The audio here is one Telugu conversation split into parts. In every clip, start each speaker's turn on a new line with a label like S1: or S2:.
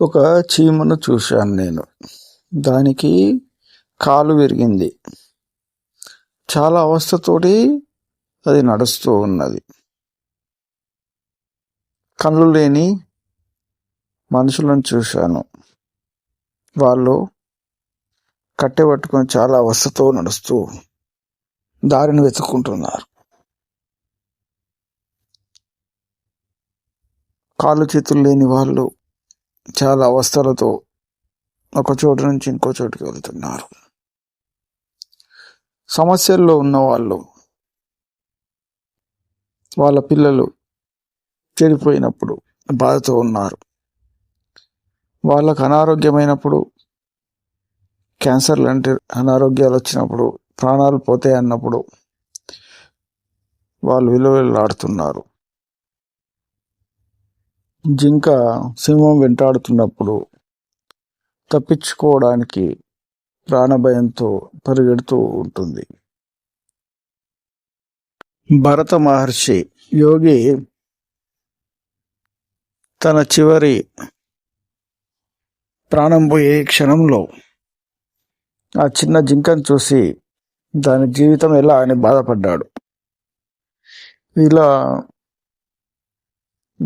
S1: ఒక చీమను చూశాను నేను. దానికి కాలు విరిగింది. చాలా అవస్థతోటి అది నడుస్తూ ఉన్నది. కళ్ళు లేని మనుషులను చూశాను. వాళ్ళు కట్టె పట్టుకొని చాలా అవస్థతో నడుస్తూ దారిని వెతుక్కుంటున్నారు. కాళ్ళు చేతులు లేని వాళ్ళు చాలా అవస్థలతో ఒక చోటు నుంచి ఇంకో చోటుకి వెళ్తున్నారు. సమస్యల్లో ఉన్న వాళ్ళు వాళ్ళ పిల్లలు చెడిపోయినప్పుడు బాధతో ఉన్నారు. వాళ్ళకు అనారోగ్యమైనప్పుడు క్యాన్సర్ లాంటి అనారోగ్యాలు వచ్చినప్పుడు ప్రాణాలు పోతాయి అన్నప్పుడు వాళ్ళు విలువలాడుతున్నారు జింక సింహం వెంటాడుతున్నప్పుడు తప్పించుకోవడానికి ప్రాణభయంతో పరిగెడుతూ ఉంటుంది. భరత మహర్షి యోగి తన చివరి ప్రాణం పోయే క్షణంలో ఆ చిన్న జింకను చూసి దాని జీవితం ఎలా అని బాధపడ్డాడు. ఇలా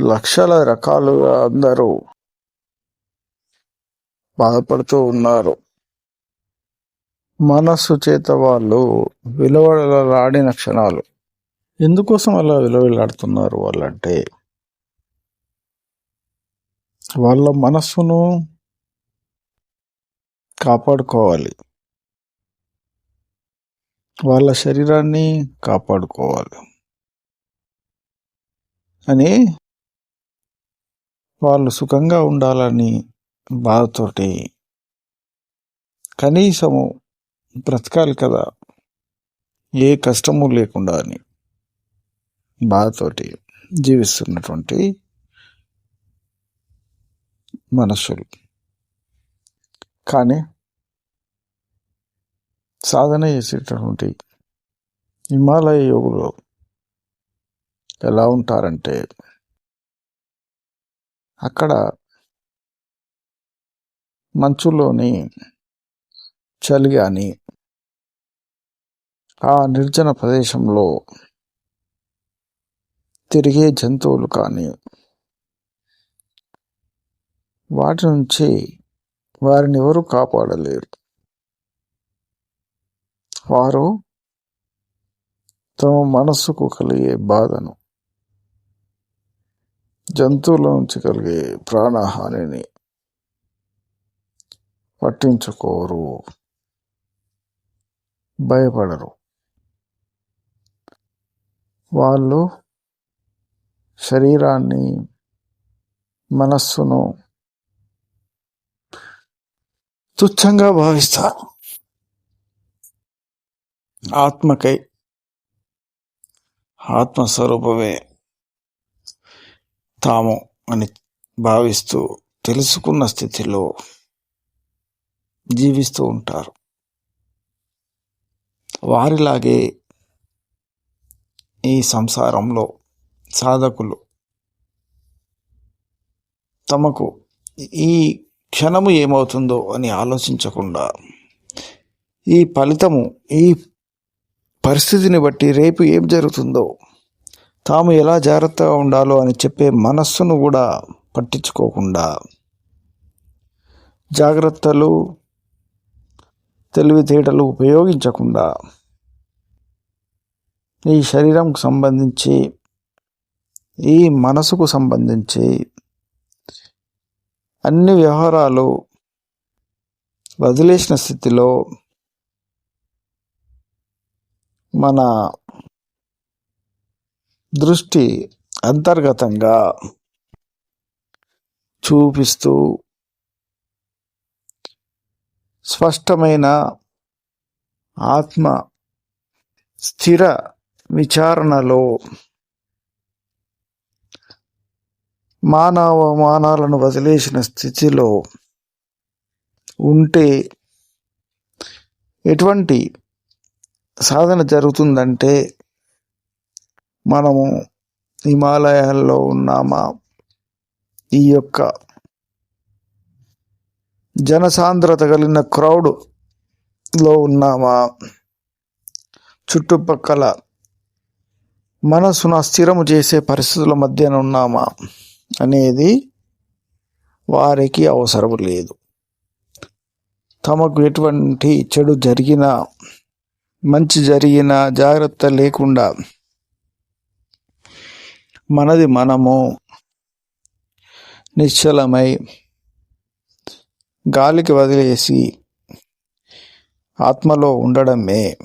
S1: లక్షల రకాలుగా అందరూ బాధపడుతూ ఉన్నారు. మనస్సు చేత వాళ్ళు విలువలాడిన క్షణాలు ఎందుకోసం అలా విలువలాడుతున్నారు వాళ్ళంటే వాళ్ళ మనస్సును కాపాడుకోవాలి. వాళ్ళ శరీరాన్ని కాపాడుకోవాలి. అని వాళ్ళు సుఖంగా ఉండాలని బాధతోటి కనీసము బ్రతకాలి కదా. ఏ కష్టము లేకుండా అని బాధతోటి జీవిస్తున్నటువంటి మనస్సులు కానీ సాధన చేసేటటువంటి హిమాలయ యోగులు ఎలా ఉంటారంటే అక్కడ మంచులోని చలి కానీ ఆ నిర్జన ప్రదేశంలో తిరిగే జంతువులు కానీ వాటి నుంచి వారిని ఎవరు కాపాడలేరు. వారు తమ మనస్సుకు కలిగే బాధను జంతువుల నుంచి కలిగే ప్రాణహానిని పట్టించుకోరు. భయపడరు. వాళ్ళు శరీరాన్ని మనస్సును తుచ్చంగా భావిస్తారు. ఆత్మకై ఆత్మస్వరూపమే తాము అని భావిస్తూ తెలుసుకున్న స్థితిలో జీవిస్తూ ఉంటారు. వారిలాగే ఈ సంసారంలో సాధకులు తమకు ఈ క్షణము ఏమవుతుందో అని ఆలోచించకుండా ఈ ఫలితము ఈ పరిస్థితిని బట్టి రేపు ఏం జరుగుతుందో తాము ఎలా జాగ్రత్తగా ఉండాలో అని చెప్పే మనస్సును కూడా పట్టించుకోకుండా జాగ్రత్తలు తెలివితేటలు ఉపయోగించకుండా ఈ శరీరంకు సంబంధించి ఈ మనసుకు సంబంధించి అన్ని వ్యవహారాలు వదిలేసిన స్థితిలో మన దృష్టి అంతర్గతంగా చూపిస్తూ స్పష్టమైన ఆత్మ స్థిర విచారణలో మానవ మానాలను వదిలేసిన స్థితిలో ఉంటే ఎటువంటి సాధన జరుగుతుందంటే మనము హిమాలయాల్లో ఉన్నామా? ఈ యొక్క జనసాంద్రత కలిగిన క్రౌడ్లో ఉన్నామా? చుట్టుపక్కల మనసును స్థిరము చేసే పరిస్థితుల మధ్యన ఉన్నామా? అనేది వారికి అవసరం లేదు. తమకు ఎటువంటి చెడు జరిగినా మంచి జరిగిన జాగ్రత్త లేకుండా మనది మనము. నిశ్చలమై గాలికి వదిలేసి ఆత్మలో ఉండడమే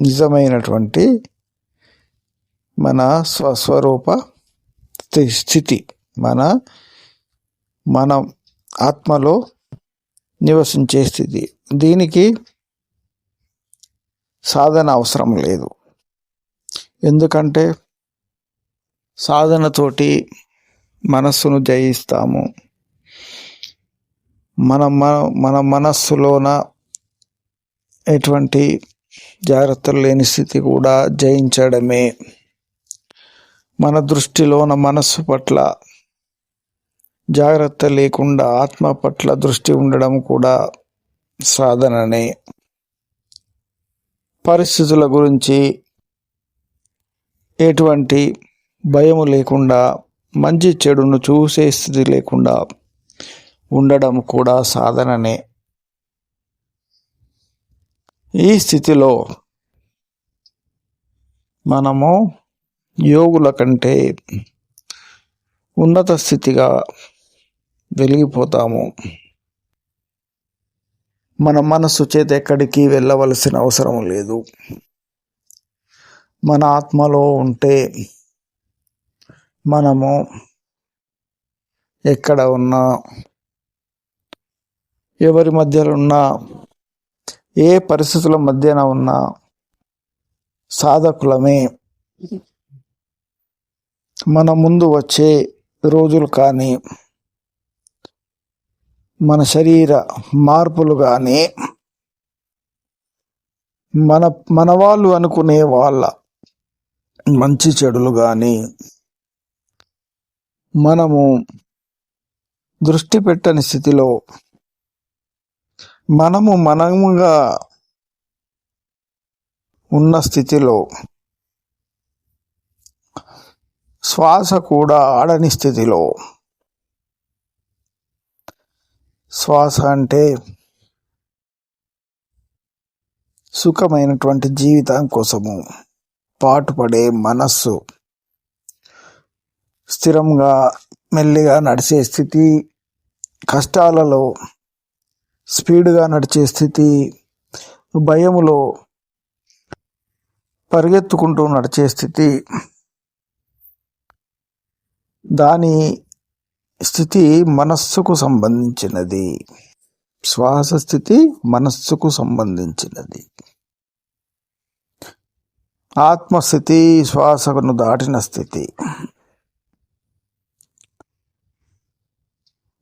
S1: నిజమైనటువంటి మన స్వస్వరూప స్థితి. మన మన ఆత్మలో నివసించే స్థితి. దీనికి సాధన అవసరం లేదు. ఎందుకంటే సాధనతోటి మనస్సును జయిస్తాము. మన మన మన మనస్సులోన ఎటువంటి జాగ్రత్తలు లేని స్థితి కూడా జయించడమే. మన దృష్టిలోన మనస్సు పట్ల జాగ్రత్త లేకుండా ఆత్మ పట్ల దృష్టి ఉండడం కూడా సాధననే. పరిస్థితుల గురించి ఎటువంటి భయము లేకుండా మంచి చెడును చూసే స్థితి లేకుండా ఉండడం కూడా సాధననే. ఈ స్థితిలో మనము యోగుల కంటే ఉన్నత స్థితిగా వెలిగిపోతాము. మన మనస్సు చేత ఎక్కడికి వెళ్ళవలసిన అవసరం లేదు. మన ఆత్మలో ఉంటే మనము ఎక్కడ ఉన్నా ఎవరి మధ్యలో ఉన్నా ఏ పరిస్థితుల మధ్యన ఉన్నా సాధకులమే. మన ముందు వచ్చే రోజులు కానీ మన శరీర మార్పులు కానీ మన మన వాళ్ళు అనుకునే వాళ్ళ మంచి చెడులు కానీ మనము దృష్టి పెట్టని స్థితిలో మనము మనముగా ఉన్న స్థితిలో శ్వాస కూడా ఆడని స్థితిలో. శ్వాస అంటే సుఖమైనటువంటి జీవితం కోసము పాటుపడే మనస్సు. స్థిరంగా మెల్లిగా నడిచే స్థితి కష్టాలలో స్పీడ్గా నడిచే స్థితి భయములో పరిగెత్తుకుంటూ నడిచే స్థితి. దాని స్థితి మనస్సుకు సంబంధించినది. శ్వాస స్థితి మనస్సుకు సంబంధించినది. ఆత్మస్థితి శ్వాసను దాటిన స్థితి.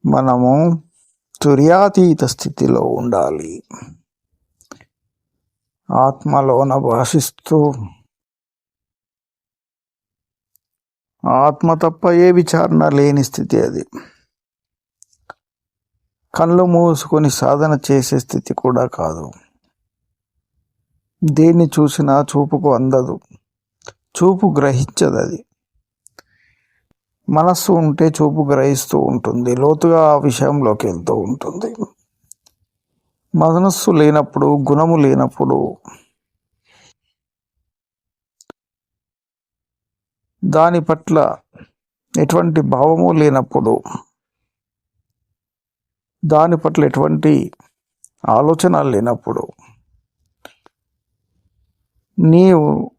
S1: మనము తుర్యాతీత స్థితిలో ఉండాలి. ఆత్మలోన భాషిస్తూ ఆత్మ తప్ప ఏ విచారణ లేని స్థితి అది. కళ్ళు మూసుకొని సాధన చేసే స్థితి కూడా కాదు. దేన్ని చూసినా చూపుకు అందదు. చూపు గ్రహించదు అది మనస్సు ఉంటే చూపు గ్రహిస్తూ ఉంటుంది. లోతుగా ఆ విషయంలోకి వెళ్తూ ఉంటుంది. మనస్సు లేనప్పుడు గుణము లేనప్పుడు దాని పట్ల ఎటువంటి భావము లేనప్పుడు దాని పట్ల ఎటువంటి ఆలోచన లేనప్పుడు నీవు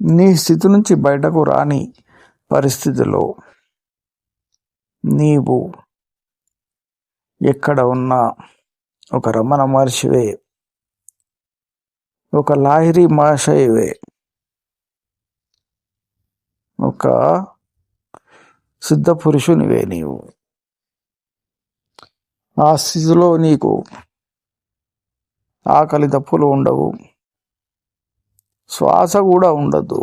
S1: నీ స్థితి నుంచి బయటకు రాని పరిస్థితిలో నీవు ఎక్కడ ఉన్నా ఒక రమణ మహర్షివే ఒక లాహిరి మహాశయవే ఒక సిద్ధ పురుషునివే నీవు. ఆ స్థితిలో నీకు ఆకలి తప్పులు ఉండవు శ్వాస కూడా ఉండదు.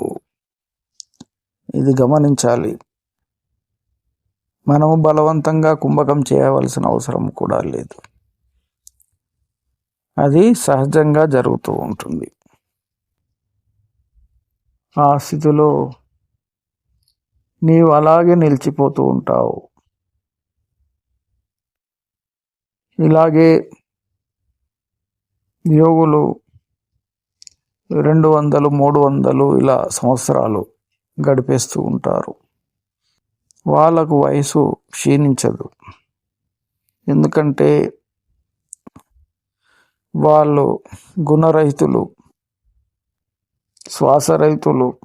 S1: ఇది గమనించాలి. మనము బలవంతంగా కుంభకం చేయవలసిన అవసరం కూడా లేదు. అది సహజంగా జరుగుతూ ఉంటుంది. ఆ స్థితిలో నీవు అలాగే నిలిచిపోతూ ఉంటావు. ఇలాగే యోగులు రెండు వందలు మూడు వందలు ఇలా సంవత్సరాలు గడిపేస్తూ ఉంటారు. వాళ్ళకు వయసు క్షీణించదు. ఎందుకంటే వాళ్ళు గుణరహితులు శ్వాసరహితులు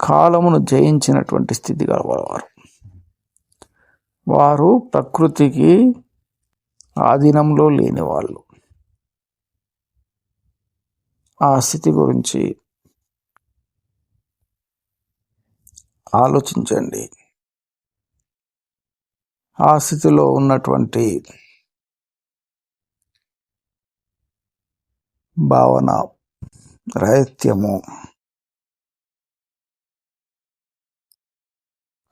S1: కాలమును జయించినటువంటి స్థితి గలవారు వారు. ప్రకృతికి ఆధీనంలో లేని వాళ్ళు. ఆ స్థితి గురించి ఆలోచించండి. ఆ స్థితిలో ఉన్నటువంటి భావన రహిత్యము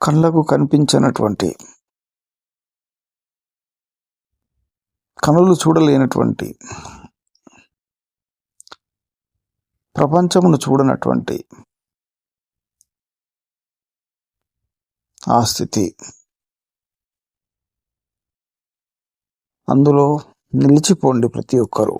S1: కళ్ళకు కనిపించినటువంటి కనులు చూడలేనటువంటి ప్రపంచమును చూడనటువంటి ఆ స్థితి. అందులో నిలిచిపోండి ప్రతి ఒక్కరూ.